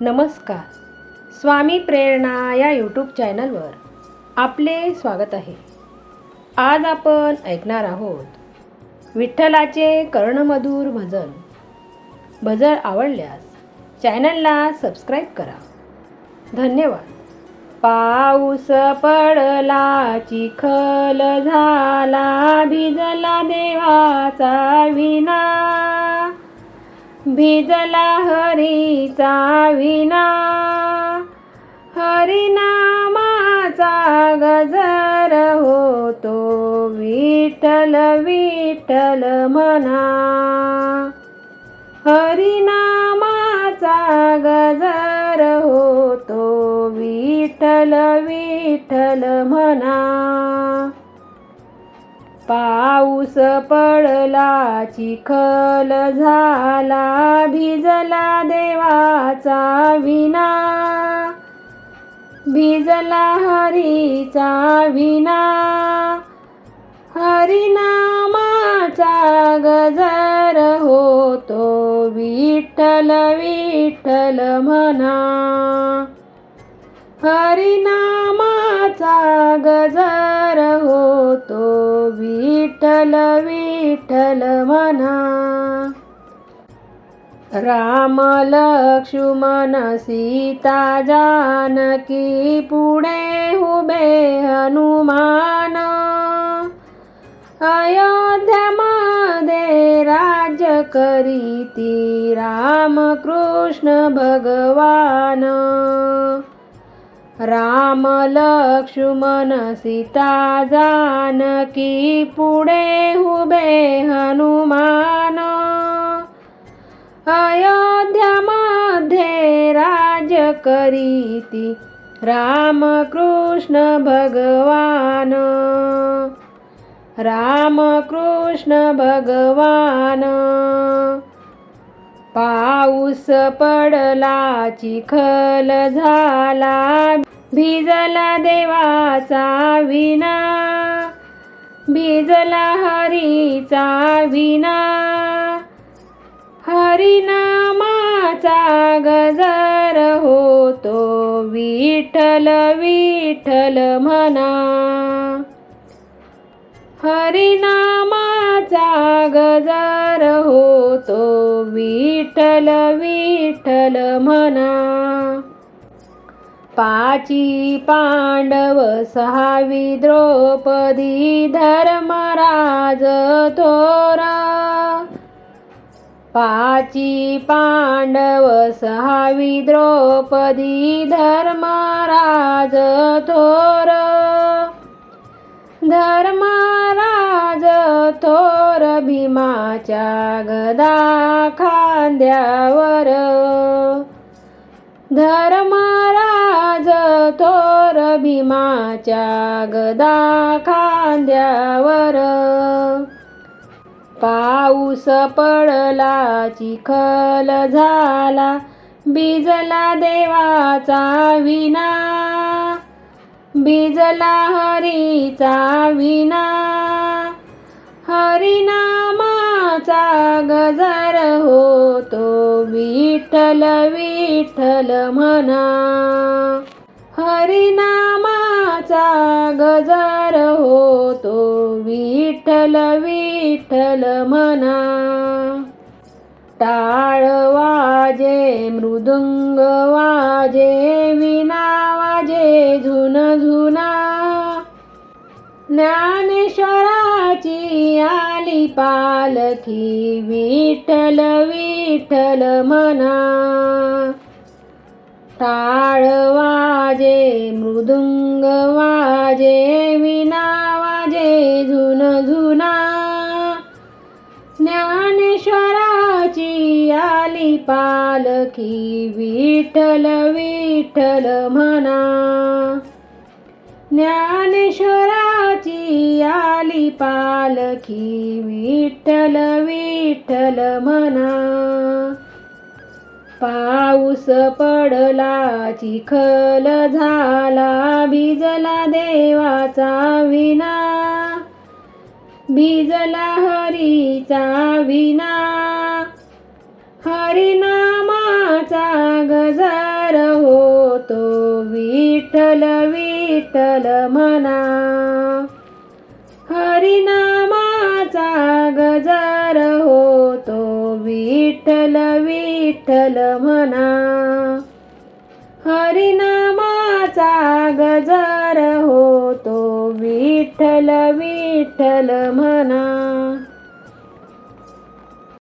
नमस्कार. स्वामी प्रेरणा या यूट्यूब चॅनलवर आपले स्वागत आहे. आज आपण ऐकणार आहोत विठ्ठलाचे कर्णमधुर भजन. भजन आवडल्यास चॅनलला सबस्क्राईब करा. धन्यवाद. पाऊस पडला चिखल झाला भिजला देवाचा विना भिजला हरीचा विना हरिनामाचा गजर होतो विठ्ठल विठ्ठल म्हणा हरिनामाचा गजर होतो विठ्ठल विठ्ठल म्हणा पाऊस पडला चिखल झाला भिजला देवाचा विना भिजला हरीचा विना हरिनामाचा गजर होतो विठ्ठल विठ्ठल म्हणा. हरिनामाचा गजर होतो विठ्ठल विठ्ठल म्हणा. राम लक्ष्मण सीता जानकी पुढे उभे हनुमान. अयोध्यामध्ये राज्य करीती राम कृष्ण भगवान. राम लक्ष्मण सीता जानकी पुढे उभे हनुमान. अयोध्यामध्ये राज करीती राम कृष्ण भगवान. राम कृष्ण भगवान. पाऊस पडला चिखल झाला. भिजला देवाचा विना भिजला हरीचा विना हरिनामाचा गजर होतो विठ्ठल विठ्ठल म्हणा. जागजार होतो. विठ्ठल विठ्ठल म्हणा. पाची पांडव सहावी द्रौपदी धर्मराज थोर. पाची पांडव सहावी द्रौपदी धर्मराज थोर. भीमाच्या गदा खांद्यावर धर्मराज थोर भीमाच्या गदा खांद्यावर पाऊस पडला चिखल झाला बिजला देवाचा विना बिजला हरीचा विना हरिनामाचा गजर होतो. विठ्ठल विठ्ठल म्हणा. हरिनामाचा गजर होतो. विठ्ठल विठ्ठल म्हणा. टाळ वाजे मृदुंग वाजे विना वाजे झुन झुना. ज्ञानेश्वराची आली पालखी विठ्ठल विठ्ठल म्हणा टाळ वाजे मृदुंग वाजे विना वाजे झुन झुना ज्ञानेश्वराची आली पालखी विठ्ठल विठ्ठल म्हणा ज्ञानेश्वरा झाली पालखी विठ्ठल विठ्ठल म्हणा पाऊस पडला चिखल झाला भिजला देवाचा विना भिजला हरीचा विना हरिनामाचा गजर होतो विठ्ठल विठ्ठल म्हणा विठ्ठल विठ्ठल म्हणा. हरिनामाचा गजर होतो विठ्ठल विठ्ठल म्हणा.